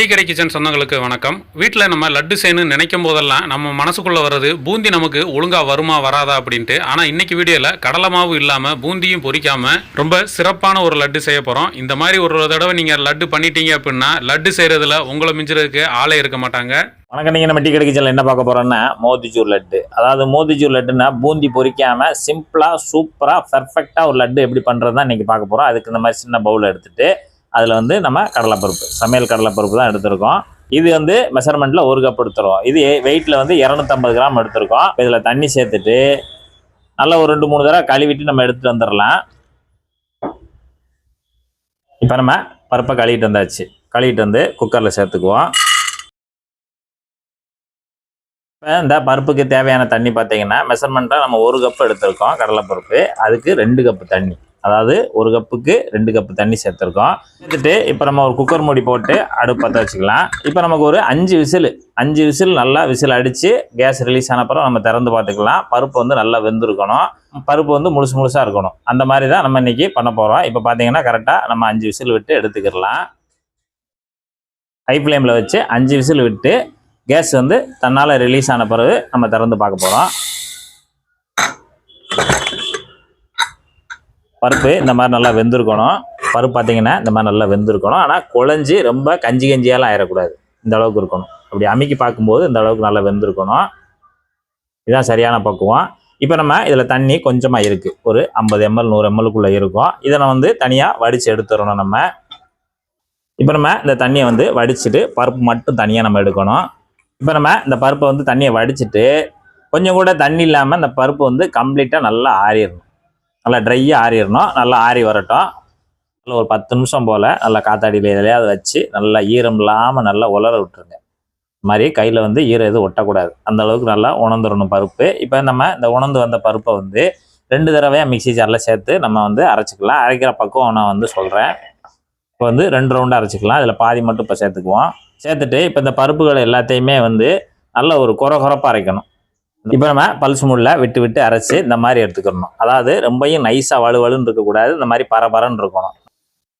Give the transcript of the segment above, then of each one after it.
Tea கடை kitchen சொந்தங்களுக்கு வணக்கம். வீட்டில் நம்ம லட்டு செய்யணும்னு நினைக்கும் போதெல்லாம் நம்ம மனசுக்குள்ளே வர்றது பூந்தி நமக்கு ஒழுங்காக வருமா வராதா அப்படின்ட்டு. ஆனால் இன்றைக்கி வீடியோவில் கடலை மாவு இல்லாமல் பூந்தியும் பொறிக்காமல் ரொம்ப சிறப்பான ஒரு லட்டு செய்ய போகிறோம் இந்த மாதிரி ஒரு தடவை நீங்கள் லட்டு பண்ணிட்டீங்க அப்படின்னா லட்டு செய்கிறதுல உங்களை மிஞ்சுறதுக்கு ஆளே இருக்க மாட்டாங்க. வணக்கம். நீங்கள் நம்ம டீ கடைக்கு என்ன பார்க்க போகிறோன்னா மோதிச்சூர் லட்டு. அதாவது மோதிச்சூர் லட்டுன்னா பூந்தி பொறிக்காமல் சிம்பிளாக சூப்பராக பர்ஃபெக்டாக ஒரு லட்டு எப்படி பண்ணுறது தான் இன்றைக்கி பார்க்க போகிறோம் அதுக்கு இந்த மாதிரி சின்ன பவுல் எடுத்துகிட்டு அதில் வந்து நம்ம கடலைப்பருப்பு சமையல் கடலைப்பருப்பு தான் எடுத்திருக்கோம். இது வந்து மெஷர்மெண்ட்டில் ஒரு கப் எடுத்துருவோம். இது வெயிட்டில் வந்து இரநூத்தம்பது கிராம் எடுத்திருக்கோம். இதில் தண்ணி சேர்த்துட்டு நல்லா ஒரு ரெண்டு மூணு தடவை கழுவிட்டு நம்ம எடுத்துகிட்டு வந்துடலாம் இப்போ நம்ம பருப்பை கழுவிட்டு வந்தாச்சு. கழுவிட்டு வந்து குக்கரில் சேர்த்துக்குவோம். இப்போ இந்த பருப்புக்கு தேவையான தண்ணி பார்த்தீங்கன்னா மெஷர்மெண்ட்டாக நம்ம ஒரு கப் எடுத்திருக்கோம் கடலைப்பருப்பு. அதுக்கு ரெண்டு கப்பு தண்ணி. அதாவது ஒரு கப்புக்கு ரெண்டு கப்பு தண்ணி சேர்த்துருக்கோம். சேர்த்துட்டு இப்போ நம்ம ஒரு குக்கர் மூடி போட்டு அடுப்பு பற்ற வச்சுக்கலாம். இப்போ நமக்கு ஒரு அஞ்சு விசில் அஞ்சு விசில் நல்லா விசில் அடித்து கேஸ் ரிலீஸ் ஆனப்பறம் நம்ம திறந்து பார்த்துக்கலாம். பருப்பு வந்து நல்லா வெந்திருக்கணும். பருப்பு வந்து முழுசு முழுசாக இருக்கணும். அந்த மாதிரி தான் நம்ம இன்றைக்கி பண்ண போகிறோம் இப்போ பார்த்தீங்கன்னா கரெக்டாக நம்ம அஞ்சு விசில் விட்டு எடுத்துக்கிடலாம். ஹை ஃப்ளேமில் வச்சு அஞ்சு விசில் விட்டு கேஸ் வந்து தன்னால் ரிலீஸ் ஆன பிறகு நம்ம திறந்து பார்க்க போகிறோம் பருப்பு இந்த மாதிரி நல்லா வெந்திருக்கணும். பருப்பு பார்த்தீங்கன்னா இந்த மாதிரி நல்லா வெந்திருக்கணும். ஆனால் குழஞ்சி ரொம்ப கஞ்சி கஞ்சியாலாம் ஆயிடக்கூடாது இந்த அளவுக்கு இருக்கணும். அப்படி அமுக்கி பார்க்கும்போது இந்த அளவுக்கு நல்லா வெந்திருக்கணும். இதுதான் சரியான பக்குவம். இப்போ நம்ம இதில் தண்ணி கொஞ்சமாக இருக்குது ஒரு ஐம்பது எம்எல் நூறு எம்எல்க்குள்ளே இருக்கும். இதை நம்ம வந்து தனியாக வடித்து எடுத்துடணும் நம்ம. இப்போ நம்ம இந்த தண்ணியை வந்து வடிச்சிட்டு பருப்பு மட்டும் தனியாக நம்ம எடுக்கணும். இப்போ நம்ம இந்த பருப்பை வந்து தண்ணியை வடிச்சிட்டு கொஞ்சம் கூட தண்ணி இல்லாமல் இந்த பருப்பு வந்து கம்ப்ளீட்டாக நல்லா ஆறிடணும். நல்லா ட்ரையாக ஆறிடணும். நல்லா ஆறி வரட்டும். நல்லா ஒரு பத்து நிமிஷம் போல் நல்லா காத்தாடியில் எதுலையாவது வச்சு நல்லா ஈரம் இல்லாமல் நல்லா உலர விட்டுருங்க. இது மாதிரி கையில் வந்து ஈரம் எதுவும் ஒட்டக்கூடாது. அந்த அளவுக்கு நல்லா உணர்ந்துடணும் பருப்பு. இப்போ நம்ம இந்த உணர்ந்து வந்த பருப்பை வந்து ரெண்டு தடவையாக மிக்ஸி ஜாரில் சேர்த்து நம்ம வந்து அரைச்சிக்கலாம். அரைக்கிற பக்கம் நான் வந்து சொல்கிறேன் இப்போ வந்து ரெண்டு ரவுண்டு அரைச்சிக்கலாம். இதில் பாதி மட்டும் இப்போ சேர்த்துக்குவோம். சேர்த்துட்டு இப்போ இந்த பருப்புகள் எல்லாத்தையுமே வந்து நல்ல ஒரு குறை குறப்பாக அரைக்கணும். இப்போ நம்ம பல்ஸ் முள்ள விட்டு விட்டு அரைச்சி இந்த மாதிரி எடுத்துக்கணும் அதாவது ரொம்பையும் நைஸாக வலுவலுன்னு இருக்கக்கூடாது இந்த மாதிரி பரபரன்னு இருக்கணும்.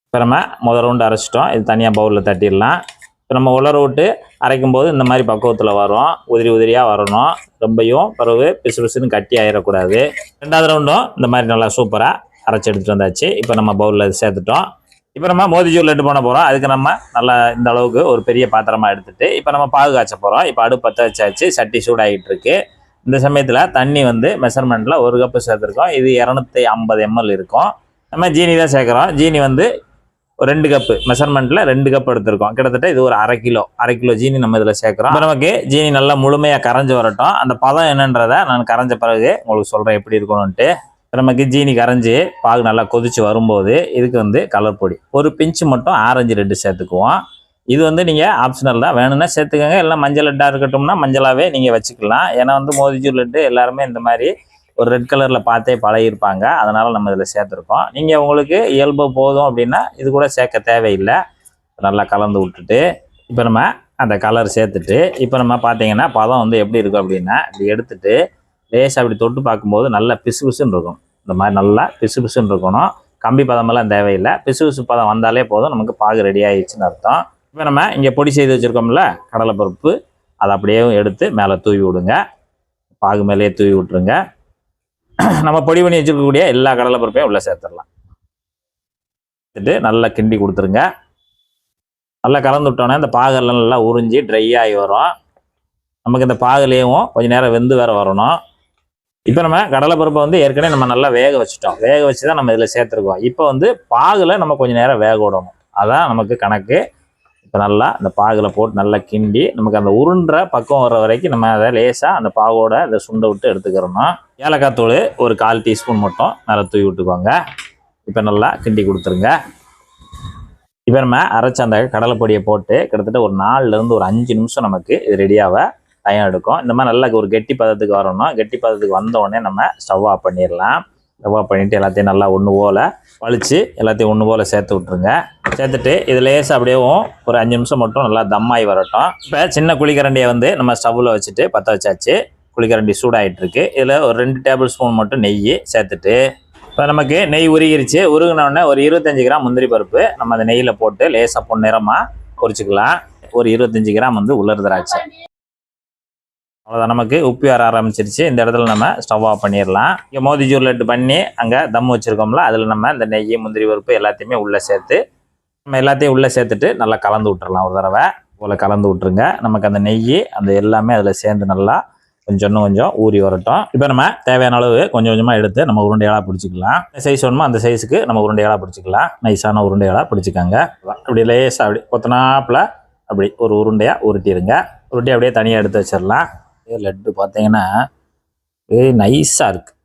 இப்போ நம்ம முதல் ரவுண்டு அரைச்சிட்டோம். இது தனியாக பவுலில் தட்டிடலாம். இப்போ நம்ம உலர விட்டு அரைக்கும் போது இந்த மாதிரி பக்குவத்தில் வரும். உதிரி உதிரியாக வரணும். ரொம்பையும் பிறகு பிசு பிசுன்னு கட்டி ஆயிடக்கூடாது ரெண்டாவது ரவுண்டும் இந்த மாதிரி நல்லா சூப்பராக அரைச்சி எடுத்துகிட்டு வந்தாச்சு. இப்போ நம்ம பவுலில் சேர்த்துட்டோம். இப்போ நம்ம மோதிச்சூர் லட்டு பண்ண போகிறோம் அதுக்கு நம்ம நல்லா இந்த அளவுக்கு ஒரு பெரிய பாத்திரமாக எடுத்துகிட்டு இப்போ நம்ம பாதுகாச்ச போகிறோம் இப்போ அடுப்பு பற்ற வச்சாச்சு. சட்டி சூடாகிட்டு இருக்குது இந்த சமயத்தில் தண்ணி வந்து மெஷர்மெண்ட்டில் ஒரு கப்பு சேர்த்துருக்கோம். இது இரநூத்தி ஐம்பது எம்எல் இருக்கும். நம்ம ஜீனி தான் சேர்க்குறோம். ஜீனி வந்து ஒரு ரெண்டு கப்பு மெஷர்மெண்ட்டில் ரெண்டு கப் எடுத்திருக்கோம். கிட்டத்தட்ட இது ஒரு அரை கிலோ அரை கிலோ ஜீனி நம்ம இதில் சேர்க்குறோம். இப்போ நமக்கு ஜீனி நல்லா முழுமையாக கரைஞ்சி வரட்டும். அந்த பதம் என்னன்றதை நான் கரைஞ்ச பிறகு உங்களுக்கு சொல்கிறேன் எப்படி இருக்கணும்ன்ட்டு. இப்போ நமக்கு ஜீனி கரைஞ்சி பாகு நல்லா கொதிச்சு வரும்போது இதுக்கு வந்து கலர் பொடி. ஒரு பிஞ்சு மட்டும் ஆரஞ்சு ரெட்டு சேர்த்துக்குவோம். இது வந்து நீங்கள் ஆப்ஷனல் தான். வேணும்னா சேர்த்துக்கோங்க. எல்லாம் மஞ்சள் லட்டாக இருக்கட்டும்னா மஞ்சளாகவே நீங்கள் வச்சுக்கலாம். ஏன்னா வந்து மோதிச்சூர் லட்டு எல்லாருமே இந்த மாதிரி ஒரு ரெட் கலரில் பார்த்தே பழகிருப்பாங்க அதனால் நம்ம இதில் சேர்த்துருக்கோம். நீங்கள் உங்களுக்கு இயல்பு போதும் அப்படின்னா இது கூட சேர்க்க தேவையில்லை. நல்லா கலந்து விட்டுட்டு இப்போ நம்ம அந்த கலர் சேர்த்துட்டு இப்போ நம்ம பார்த்தீங்கன்னா பதம் வந்து எப்படி இருக்கும் அப்படின்னா இப்படி எடுத்துட்டு லேசாக அப்படி தொட்டு பார்க்கும்போது நல்லா பிசு பிசுன்னு இருக்கும். இந்த மாதிரி நல்லா பிசு பிசுன்னு இருக்கணும். கம்பி பதமெல்லாம் தேவையில்லை. பிசு பிசு பதம் வந்தாலே போதும். நமக்கு பாகு ரெடி ஆயிடுச்சுன்னு அர்த்தம். இப்போ நம்ம இங்கே பொடி செய்து வச்சுருக்கோம்ல கடலைப்பருப்பு அதை அப்படியே எடுத்து மேலே தூவி விடுங்க. பாகு மேலேயே தூவி விட்டுருங்க. நம்ம பொடி பண்ணி வச்சுருக்கக்கூடிய எல்லா கடலைப்பருப்பையும் உள்ளே சேர்த்துடலாம். சேர்த்துட்டு நல்லா கிண்டி கொடுத்துருங்க. நல்லா கலந்து விட்டோன்னே இந்த பாகெல்லாம் நல்லா உறிஞ்சி ட்ரை ஆகி வரும். நமக்கு இந்த பாகுலேயும் கொஞ்சம் நேரம் வெந்து வேற வரணும். இப்போ நம்ம கடலைப்பருப்பை வந்து ஏற்கனவே நம்ம நல்லா வேக வச்சுட்டோம். வேக வச்சு தான் நம்ம இதில் சேர்த்துருக்கோம். இப்போ வந்து பாகில் நம்ம கொஞ்சம் நேரம் வேக விடணும். அதான் நமக்கு கணக்கு. இப்போ நல்லா இந்த பாகில் போட்டு நல்லா கிண்டி நமக்கு அந்த உருண்டுற பக்கம் வர்ற வரைக்கும் நம்ம அதை லேசாக அந்த பாகோட அதை சுண்டை விட்டு எடுத்துக்கிறோம்னா ஏலக்காய் தூள் ஒரு கால் டீஸ்பூன் மட்டும் நல்லா தூவி விட்டுக்கோங்க. இப்போ நல்லா கிண்டி கொடுத்துருங்க. இப்போ நம்ம அரைச்ச அந்த கடலைப்பொடியை போட்டு கிட்டத்தட்ட ஒரு நாலுலேருந்து ஒரு அஞ்சு நிமிஷம் நமக்கு இது ரெடியாக டைம் எடுக்கும். இந்த மாதிரி நல்லா ஒரு கெட்டி பதத்துக்கு வரணும். கெட்டி பதத்துக்கு வந்த உடனே நம்ம ஸ்டவ் ஆஃப் பண்ணிடலாம். ரவா பண்ணிவிட்டு எல்லாத்தையும் நல்லா ஒன்று போல் வலித்து எல்லாத்தையும் ஒன்று போல் சேர்த்து விட்ருங்க சேர்த்துட்டு இது லேசாக அப்படியேவும் ஒரு அஞ்சு நிமிஷம் மட்டும் நல்லா தம்மாகி வரட்டும். இப்போ சின்ன குழிக்கரண்டியை வந்து நம்ம ஸ்டவ்வில் வச்சுட்டு பற்ற வச்சாச்சு. குழிக்கரண்டி சூடாகிட்டுருக்கு இதில் ஒரு ரெண்டு டேபிள் ஸ்பூன் மட்டும் நெய் சேர்த்துட்டு இப்போ நமக்கு நெய் உருகிருச்சு. உருகினோடனே ஒரு இருபத்தஞ்சி கிராம் முந்திரி பருப்பு நம்ம அந்த நெய்யில் போட்டு லேசாக பொன்னிறமாக பொறிச்சிக்கலாம் ஒரு இருபத்தஞ்சி கிராம் வந்து உலர் திராட்சை. அவ்வளோதான் நமக்கு உப்பி வர ஆரம்பிச்சிருச்சு. இந்த இடத்துல நம்ம ஸ்டவ் ஆஃப் பண்ணிடலாம். இங்கே மோதிஜூர் லட்டு பண்ணி அங்கே தம் வச்சுருக்கோம்ல அதில் நம்ம இந்த நெய் முந்திரி பருப்பு எல்லாத்தையுமே உள்ளே சேர்த்து நம்ம எல்லாத்தையும் உள்ளே சேர்த்துட்டு நல்லா கலந்து விட்டுறலாம் ஒரு தடவை. போல் கலந்து விட்டுருங்க. நமக்கு அந்த நெய் அந்த எல்லாமே அதில் சேர்ந்து நல்லா கொஞ்சம் கொஞ்சம் ஊறி வரட்டும். இப்போ நம்ம தேவையான அளவு கொஞ்சம் கொஞ்சமாக எடுத்து நம்ம உருண்டையாளாக பிடிச்சிக்கலாம். சைஸ் வேணுமோ அந்த சைஸுக்கு நம்ம உருண்டையாளாக பிடிச்சிக்கலாம். நைஸான உருண்டையாளாக பிடிச்சிக்கோங்க. அப்படி லேசாக அப்படி கொத்தனாப்பில் அப்படி ஒரு உருண்டையாக உருட்டிடுங்க. உருட்டி அப்படியே தனியாக எடுத்து வச்சிடலாம். இதே லட்டு பார்த்தீங்கன்னா வெரி நைஸாக இருக்குது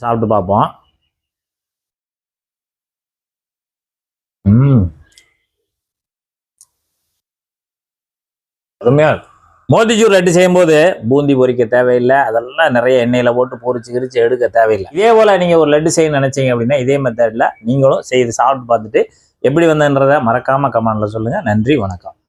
சாப்பிட்டு பார்ப்போம். ம். அருமையாக மோதிச்சூர் லட்டு செய்யும்போது பூந்தி பொரிக்க தேவையில்லை. அதெல்லாம் நிறைய எண்ணெயில் போட்டு பொரிச்சு கிரிச்சு எடுக்க தேவையில்லை. இதே போல் நீங்கள் ஒரு லட்டு செய்ய நினைச்சீங்க அப்படின்னா இதே மெத்தடில் நீங்களும் செய்து சாப்பிட்டு பார்த்துட்டு எப்படி வந்ததுன்றதை மறக்காமல் கமெண்டில் சொல்லுங்கள் நன்றி வணக்கம்.